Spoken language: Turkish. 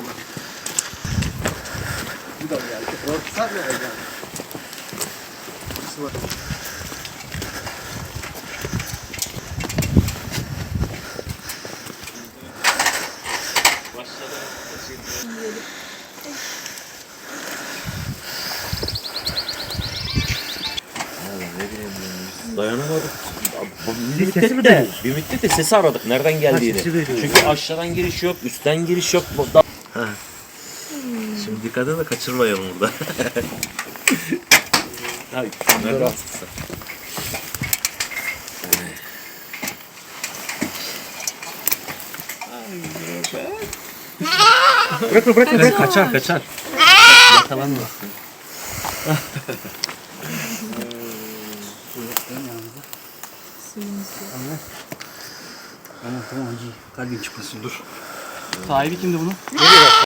oldu? Bu da geldi. Ortak nereye geldi? Burası var. Dayanamadık. De, bir müddet de sesi aradık nereden geldiğini. Çünkü aşağıdan giriş yok, üstten giriş yok. Da- Şimdi dikkat et de kaçırmayalım burada. Ay, nerede atsın? Bırakın bırakın bırakın. kaçar kaçar. Yakalanmasın. Tamam tamam hacı. Kalbin çıkmasın dur. Sahibi kimdi bunun?